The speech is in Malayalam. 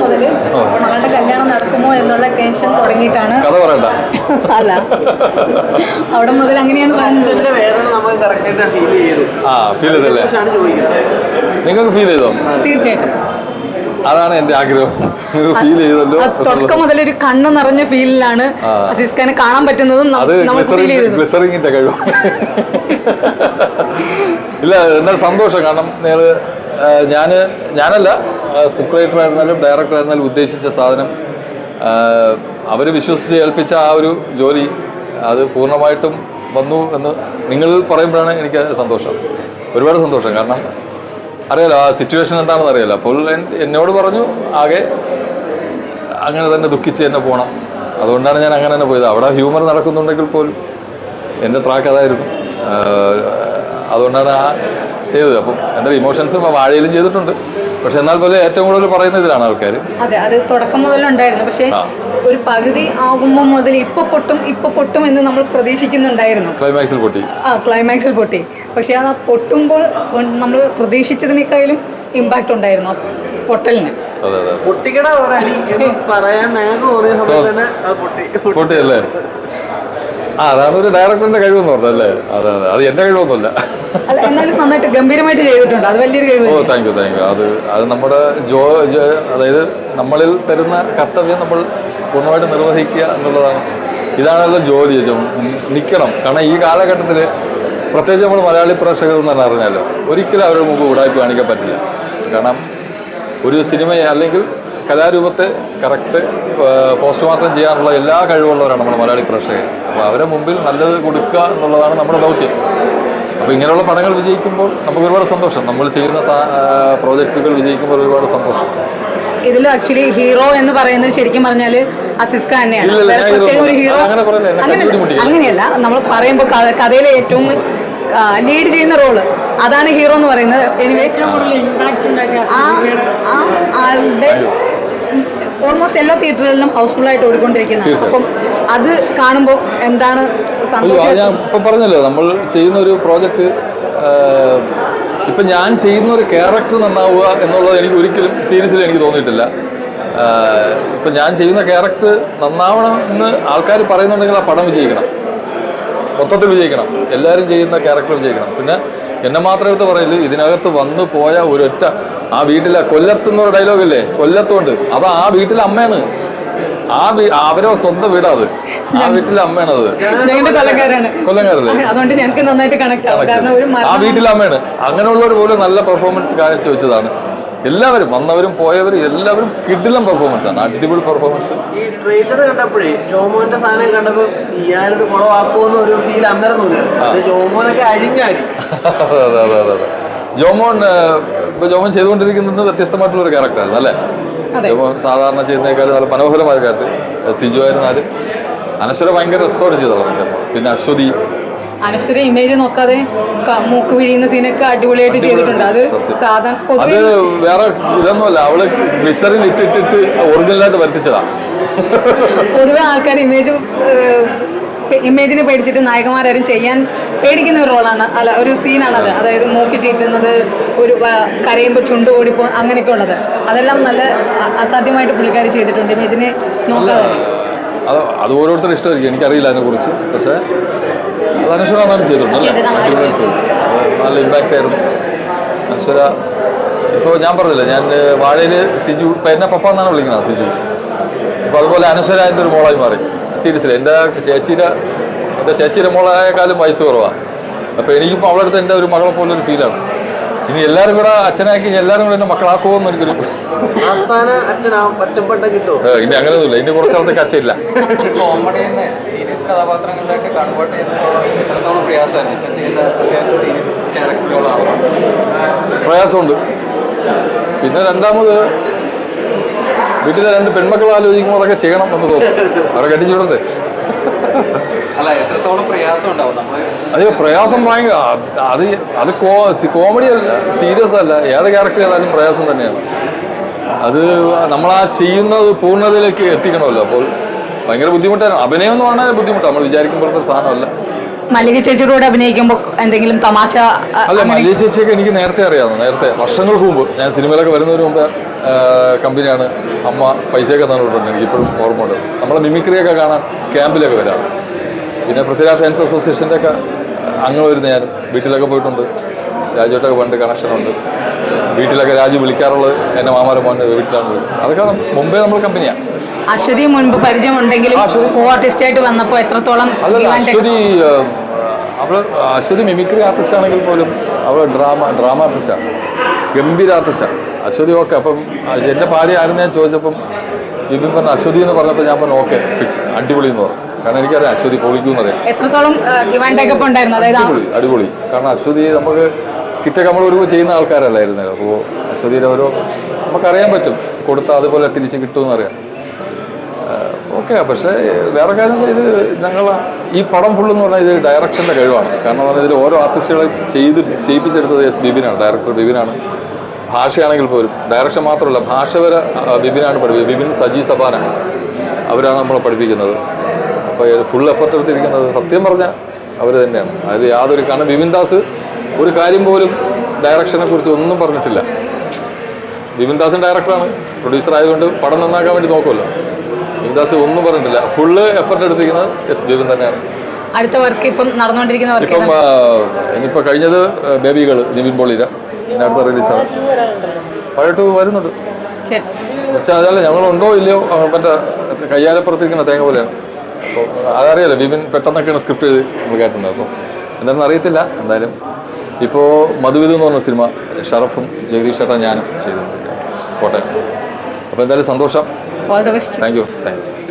മുതൽ മകളുടെ കല്യാണം നടക്കുമോ എന്നുള്ള ടെൻഷൻ തുടങ്ങിയിട്ടാണ്. കഥ പറയണ്ട. അല്ല. അവിടെ മുതൽ അങ്ങനെയാണ് പറഞ്ഞത്. വേദന നമുക്ക് കറക്റ്റായിട്ട് ഫീൽ ചെയ്തു. ആ ഫീൽ ചെയ്തല്ലേ? നിങ്ങൾക്ക് ഫീൽ ചെയ്തോ? തീർച്ചയായിട്ടും. അതാണ് എന്റെ ആഗ്രഹം. ഫീൽ ചെയ്തല്ലോ തുടക്കം മുതൽ ഒരു കണ്ണ് നിറഞ്ഞ ഫീലിലാണ് അസിസ്ഖാനെ അസീസ് കാണാൻ പറ്റുന്നതും ഗ്ലിസറിങ്ങിന്റെ കഴിവ്. ഇല്ല എന്നാൽ സന്തോഷം. കാരണം നിങ്ങൾ ഞാൻ ഞാനല്ല സ്ക്രിപ്റ്റ് റൈറ്റർ ആയിരുന്നാലും ഡയറക്ടർ ആയിരുന്നാലും ഉദ്ദേശിച്ച സാധനം. അവർ വിശ്വസിച്ച് ഏൽപ്പിച്ച ആ ഒരു ജോലി അത് പൂർണമായിട്ടും വന്നു എന്ന് നിങ്ങൾ പറയുമ്പോഴാണ് എനിക്ക് സന്തോഷം. ഒരുപാട് സന്തോഷം. കാരണം അറിയാലോ ആ സിറ്റുവേഷൻ എന്താണെന്ന് അറിയാലോ. അപ്പോൾ എന്നോട് പറഞ്ഞു ആകെ അങ്ങനെ തന്നെ ദുഃഖിച്ച് തന്നെ പോകണം അതുകൊണ്ടാണ് ഞാൻ അങ്ങനെ തന്നെ പോയത്. അവിടെ ഹ്യൂമർ നടക്കുന്നുണ്ടെങ്കിൽ പോലും എന്റെ ട്രാക്ക് അതായിരുന്നു. അതുകൊണ്ടാണ് ആ ചെയ്തത്. അപ്പം എന്തായാലും ഇമോഷൻസ് വാഴയിലും ചെയ്തിട്ടുണ്ട്. പക്ഷെ എന്നാൽ പോലെ ഏറ്റവും കൂടുതൽ പറയുന്ന ഇതിലാണ് ആൾക്കാർ അതെ അത് തുടക്കം മുതലുണ്ടായിരുന്നു. പക്ഷേ. ഒരു പകുതി ആകുമ്പോൾ മുതൽ ഇപ്പൊ പൊട്ടും ഇപ്പൊ പൊട്ടും എന്ന് നമ്മൾ പ്രതീക്ഷിക്കുന്നുണ്ടായിരുന്നു. ക്ലൈമാക്സിൽ പൊട്ടി. ആ ക്ലൈമാക്സിൽ പൊട്ടി. പക്ഷെ അത് ആ പൊട്ടുമ്പോൾ നമ്മൾ പ്രതീക്ഷിച്ചതിനേക്കാളും ഇമ്പാക്റ്റ് ഉണ്ടായിരുന്നു പൊട്ടലിന്. അതെ അതെ. പൊട്ടിക്കട പറയാൻ ഞങ്ങൾക്ക് തോന്നിയ സമയത്ത് തന്നെ അത് പൊട്ടി. പൊട്ടിയല്ലേ ആ അതാണ് ഒരു ഡയറക്ടറിന്റെ കഴിവെന്ന് പറഞ്ഞല്ലേ അതെ അതെ. അത് എന്റെ കഴിവൊന്നുമല്ല. അല്ല എന്നാലും നന്നായിട്ട് ഗംഭീരമായിട്ട് ചെയ്തിട്ടുണ്ട്. അത് വലിയൊരു കഴിവ് oh thank you thank you അത് അത് നമ്മുടെ ജോ ജോ- അതായത് നമ്മളിൽ തരുന്ന കർത്തവ്യം നമ്മൾ പൂർണമായിട്ട് നിർവഹിക്കുക എന്നുള്ളതാണ്. ഇതാണല്ലോ ജോലി. നിൽക്കണം കാരണം ഈ കാലഘട്ടത്തിൽ പ്രത്യേകിച്ച് നമ്മൾ മലയാളി പ്രേക്ഷകർ എന്ന് പറഞ്ഞാൽ അറിഞ്ഞാലോ ഒരിക്കലും അവരുടെ മുമ്പ് ഉടായ്പ കാണിക്കാൻ പറ്റില്ല. കാരണം ഒരു സിനിമയെ അല്ലെങ്കിൽ കലാരൂപത്തെ കറക്റ്റ് പോസ്റ്റ്മോർട്ടം ചെയ്യാനുള്ള എല്ലാ കഴിവുള്ളവരാണ് നമ്മുടെ മലയാളി പ്രേക്ഷകർ. അപ്പോൾ അവരെ മുമ്പിൽ നല്ലത് കൊടുക്കുക എന്നുള്ളതാണ് നമ്മുടെ ദൗത്യം. അപ്പോൾ ഇങ്ങനെയുള്ള പടങ്ങൾ വിജയിക്കുമ്പോൾ നമുക്ക് ഒരുപാട് സന്തോഷം. നമ്മൾ ചെയ്യുന്ന പ്രോജക്റ്റുകൾ വിജയിക്കുമ്പോൾ ഒരുപാട് സന്തോഷം. ഇതിൽ ആക്ച്വലി ഹീറോ എന്ന് പറയുന്നത് ശരിക്കും പറഞ്ഞാൽ അസിസ് ഖാൻ തന്നെയാണ് പ്രത്യേക ഒരു ഹീറോ അങ്ങനെയല്ല അങ്ങനെയല്ല. നമ്മൾ പറയുമ്പോൾ കഥയിലെ ഏറ്റവും ലീഡ് ചെയ്യുന്ന റോൾ അതാണ് ഹീറോ എന്ന് പറയുന്നത്. എനിവേ ആ ആളുടെ ഓൾമോസ്റ്റ് എല്ലാ തിയേറ്ററുകളിലും ഹൗസ്ഫുൾ ആയിട്ട് ഓടിക്കൊണ്ടിരിക്കുന്നത്. അപ്പം അത് കാണുമ്പോൾ എന്താണ് ഞാൻ ഇപ്പം പറഞ്ഞല്ലോ നമ്മൾ ചെയ്യുന്ന ഒരു പ്രോജക്റ്റ് ഇപ്പൊ ഞാൻ ചെയ്യുന്ന ഒരു ക്യാരക്ടർ നന്നാവുക എന്നുള്ളത് എനിക്ക് ഒരിക്കലും സീരീസിൽ എനിക്ക് തോന്നിയിട്ടില്ല. ഇപ്പൊ ഞാൻ ചെയ്യുന്ന ക്യാരക്ടർ നന്നാവണം എന്ന് ആൾക്കാർ പറയുന്നുണ്ടെങ്കിൽ ആ പടം വിജയിക്കണം. മൊത്തത്തിൽ വിജയിക്കണം. എല്ലാവരും ചെയ്യുന്ന ക്യാരക്ടർ വിജയിക്കണം. പിന്നെ എന്നെ മാത്രം എടുത്ത് പറയില്ല ഇതിനകത്ത് വന്നു പോയ ഒരൊറ്റ ആ വീട്ടിലെ കൊല്ലത്തുന്ന ഒരു ഡയലോഗ് ഇല്ലേ കൊല്ലത്തുണ്ട്. അത് ആ വീട്ടിലെ അമ്മയാണ്. ആ വീ അവരെ സ്വന്തം വീടാ അത് ആ വീട്ടിലെ അമ്മയാണ് അത് ഞങ്ങളുടെ കൊല്ലക്കാരാണ് അതുകൊണ്ട് ഞങ്ങൾക്ക് നന്നായിട്ട് കണക്ട് ആവും. കാരണം ഒരു ആ വീട്ടിലെ അമ്മയാണ്. അങ്ങനെയുള്ളവർ പോലും നല്ല പെർഫോമൻസ് കാണിച്ചു വെച്ചതാണ് എല്ലാവരും വന്നവരും പോയവരും എല്ലാവരും കിടിലം പെർഫോമൻസ് ആണ്. അടിപൊളി പെർഫോമൻസ് ഈ ട്രെയിലർ കണ്ടപ്പോഴേ ജോമോന്റെ സാധനം കണ്ടപ്പോ ഇയാളിത് കുളവാക്കുമെന്ന് ഒരു ഫീൽ അന്നേരം തോന്നിയത് ജോമോനൊക്കെ അഴിഞ്ഞാടി. അതെ അതെ അതെ അതെ. ജോമോൻ ഇപ്പൊ ജോമോൻ ചെയ്തുകൊണ്ടിരിക്കുന്നത് വ്യത്യസ്തമായിട്ടുള്ള ഒരു ക്യാരക്ടറായിരുന്നു അല്ലേ. ജോമോൻ സാധാരണ ചെയ്യുന്നേക്കാളും നല്ല മനോഹരമായ ക്യാരക്ടർ സിജു ആയിരുന്നാലും അനശ്വര ഭയങ്കര രസമാണ് ചെയ്തോളാം പിന്നെ അശ്വതി. അനശ്വര ഇമേജ് നോക്കാതെ മൂക്ക് വിഴിയുന്ന സീനൊക്കെ അടിപൊളിയായിട്ട് ചെയ്തിട്ടുണ്ട്. അത് സാധാരണ അത് വേറെ ഇതൊന്നുമല്ല. അവൾ ഗ്ലിസറിൻ ഇട്ടിട്ടിട്ട് ഒറിജിനലായിട്ട് വരുത്തിച്ചതാ. പൊതുവെ ആൾക്കാർ ഇമേജ് ഇമേജിനെ പേടിച്ചിട്ട് നായകന്മാരും ചെയ്യാൻ പേടിക്കുന്ന ഒരു റോളാണ്. അല്ല ഒരു സീനാണ് അത് അതായത് മൂക്കി ചീറ്റുന്നത് ഒരു കരയുമ്പോൾ ചുണ്ട് ഓടിപ്പോ അങ്ങനെയൊക്കെ ഉള്ളത്. അതെല്ലാം നല്ല അസാധ്യമായിട്ട് പുള്ളിക്കാർ ചെയ്തിട്ടുണ്ട്. ഇമേജിനെ നോക്കാതെ. അത് അത് ഓരോരുത്തരും ഇഷ്ടമായിരിക്കും. എനിക്കറിയില്ല അതിനെ കുറിച്ച് പക്ഷേ അത് അനശ്വര നന്നായിട്ട് ചെയ്തിട്ടുണ്ട് നല്ല ഇമ്പാക്റ്റ് ആയിരുന്നു. അനശ്വര ഇപ്പോൾ ഞാൻ പറഞ്ഞില്ല ഞാൻ വാഴയിൽ സിജു ഇപ്പം എന്നെ പപ്പ എന്നാണ് വിളിക്കുന്നത് സിജു. അപ്പോൾ അതുപോലെ അനശ്വര എന്റെ ഒരു മോളായി മാറി. സീരിയസ്ലി. എന്റെ ചേച്ചിയുടെ എന്റെ ചേച്ചിയുടെ മോളായേക്കാളും വയസ്സ് കുറവാണ് അപ്പോൾ എനിക്കിപ്പോൾ അവളുടെ അടുത്ത് എന്റെ ഒരു മകളെ പോലെ ഒരു ഫീലാണ്. ഇനി എല്ലാവരും കൂടെ അച്ഛനാക്കി എല്ലാവരും കൂടെ എന്റെ മക്കളാക്കുമോ എന്ന് എനിക്കൊരു ഇനി അങ്ങനെയൊന്നുമില്ല. ഇനി കുറച്ച് നാളത്തേക്ക് കഥാപാത്രങ്ങളിലേക്ക് കൺവേർട്ട് എത്രത്തോളം പ്രയാസമായിരുന്നു. ഇപ്പം ചെയ്യുന്ന ക്യാരക്ടറുകളാവും പ്രയാസമുണ്ട്. പിന്നെ രണ്ടാമത് വീട്ടിലെ രണ്ട് പെൺമക്കൾ ആലോചിക്കുമ്പോൾ അതൊക്കെ ചെയ്യണം എന്ന് തോന്നും. അവരെ കെട്ടിച്ചുവിടണ്ടേ അല്ല എത്രത്തോളം പ്രയാസം ഉണ്ടാവും നമ്മൾ അത് പ്രയാസം ഭയങ്കര അത് അത് കോമഡി അല്ല സീരിയസ് അല്ല. ഏത് ക്യാരക്ടർ ചെയ്താലും പ്രയാസം തന്നെയാണ്. അത് നമ്മൾ ആ ചെയ്യുന്നത് പൂർണതയിലേക്ക് എത്തിക്കണമല്ലോ. അപ്പോൾ ഭയങ്കര ബുദ്ധിമുട്ടാണ്. അഭിനയം എന്ന് പറഞ്ഞാൽ ബുദ്ധിമുട്ടാണ്. നമ്മൾ വിചാരിക്കുമ്പോഴത്തെ സാധനമല്ല. മല്ലിക ചേച്ചിയുടെ അഭിനയിക്കുമ്പോൾ എന്തെങ്കിലും തമാശ അല്ല അങ്ങനെ- മല്ലിക ചേച്ചിയൊക്കെ എനിക്ക് നേരത്തെ അറിയാവുന്നു നേരത്തെ വർഷങ്ങൾക്ക് മുമ്പ് ഞാൻ സിനിമയിലൊക്കെ വരുന്നതിന് മുമ്പ് കമ്പനിയാണ് അമ്മ പൈസയൊക്കെ തന്നിട്ടുണ്ട് എനിക്ക് ഇപ്പോഴും ഓർമ്മയുണ്ട്. നമ്മളെ മിമിക്രിയൊക്കെ കാണാൻ ക്യാമ്പിലൊക്കെ വരാം. പിന്നെ പൃഥ്വിരാജ് ഫാൻസ് അസോസിയേഷന്റെ ഒക്കെ അംഗം വരുന്ന ഞാൻ വീട്ടിലൊക്കെ പോയിട്ടുണ്ട്. രാജുവായിട്ടൊക്കെ പണ്ട് കണക്ഷനുണ്ട് വീട്ടിലൊക്കെ രാജു വിളിക്കാറുള്ളത് എന്റെ മാമാരെ മോന്റെ വീട്ടിലാണ്. അതൊക്കെ മുമ്പേ നമ്മൾ കമ്പനിയാണ് അശ്വതി മുൻപ് പരിചയമുണ്ടെങ്കിലും കോ ആർട്ടിസ്റ്റ് ആയിട്ട് വന്നപ്പോൾ എത്രത്തോളം അശ്വതി അശ്വതി മിമിക്രി ആർട്ടിസ്റ്റ് ആണെങ്കിൽ പോലും അവൾ ഡ്രാമ ഡ്രാമ ആർട്ടിസ്റ്റാണ് ഗംഭീര ആർട്ടിസ്റ്റാണ് അശ്വതി ഓക്കെ. അപ്പം എന്റെ ഭാര്യ ആരും ഞാൻ ചോദിച്ചപ്പം ഇതും പറഞ്ഞ അശ്വതി എന്ന് പറഞ്ഞപ്പോൾ ഞാൻ പറഞ്ഞു ഓക്കെ ഫിക്സ് അടിപൊളി എന്ന് പറഞ്ഞു. കാരണം എനിക്കറിയാം അശ്വതി പൊളിക്കും അറിയാം. എത്രത്തോളം അടിപൊളി അടിപൊളി. കാരണം അശ്വതി നമുക്ക് സ്കിറ്റൊക്കെ നമ്മൾ ഒരു ചെയ്യുന്ന ആൾക്കാരല്ലായിരുന്നു അപ്പോൾ അശ്വതിയുടെ ഓരോ നമുക്കറിയാൻ പറ്റും. കൊടുത്താൽ അതുപോലെ തിരിച്ച് കിട്ടുമെന്ന് അറിയാം. ഓക്കെ പക്ഷേ വേറെ കാര്യം ഇത് ഞങ്ങൾ ഈ പടം ഫുള്ളെന്ന് പറഞ്ഞാൽ ഇത് ഡയറക്ഷന്റെ കഴിവാണ്. കാരണം എന്ന് പറഞ്ഞാൽ ഇതിൽ ഓരോ ആർട്ടിസ്റ്റുകളെ ചെയ്ത് ചെയ്യിപ്പിച്ചെടുത്തത് എസ് ബിബിനാണ് ഡയറക്ടർ ബിബിനാണ്. ഭാഷയാണെങ്കിൽ പോലും ഡയറക്ഷൻ മാത്രമല്ല ഭാഷ വരെ ബിബിനാണ് പഠിപ്പിക്കുന്നത്. ബിബിൻ സജി സബാന അവരാണ് നമ്മളെ പഠിപ്പിക്കുന്നത്. അപ്പോൾ ഫുൾ എഫർട്ട് എടുത്തിരിക്കുന്നത് സത്യം പറഞ്ഞാൽ അവർ തന്നെയാണ്. അതായത് യാതൊരു കാരണം ബിബിൻ ദാസ് ഒരു കാര്യം പോലും ഡയറക്ഷനെ കുറിച്ച് ഒന്നും പറഞ്ഞിട്ടില്ല. ബിബിൻ ദാസൻ ഡയറക്ടറാണ് പ്രൊഡ്യൂസർ ആയതുകൊണ്ട് പടം നന്നാക്കാൻ വേണ്ടി നോക്കുമല്ലോ ബിബിൻ ദാസ് ഒന്നും പറഞ്ഞിട്ടില്ല. ഫുള്ള് എഫർട്ട് എടുത്തിരിക്കുന്നത് എസ് ബിബിൻ തന്നെയാണ്. അടുത്ത വർക്ക് ഇപ്പം നടന്നുകൊണ്ടിരിക്കുന്ന വർക്ക് ഇപ്പം ഇനിയിപ്പോൾ കഴിഞ്ഞത് ബേബികൾ നിവിൻ പോളിര പിന്നെ അടുത്ത റിലീസാണ് പഴയട്ട് വരുന്നുണ്ട് പക്ഷേ അതല്ല ഞങ്ങളുണ്ടോ ഇല്ലയോ? മറ്റേ കയ്യാലപ്പുറത്തിരിക്കുന്ന തേങ്ങ പോലെയാണ്. അപ്പോൾ അതറിയാലോ ബിബിൻ പെട്ടെന്നൊക്കെയാണ് സ്ക്രിപ്റ്റ് ചെയ്ത് നമ്മൾ കയറ്റുന്നത് അപ്പോൾ എന്താണെന്ന് അറിയത്തില്ല. എന്തായാലും ഇപ്പോൾ മധുവിധു എന്ന് പറഞ്ഞ സിനിമ ഷറഫും ജഗദീഷ് ചേട്ടാ ഞാനും ചെയ്തിട്ടുണ്ട് കോട്ടയം അപ്പോൾ എന്തായാലും സന്തോഷം. All the best. Thank you. Thank you.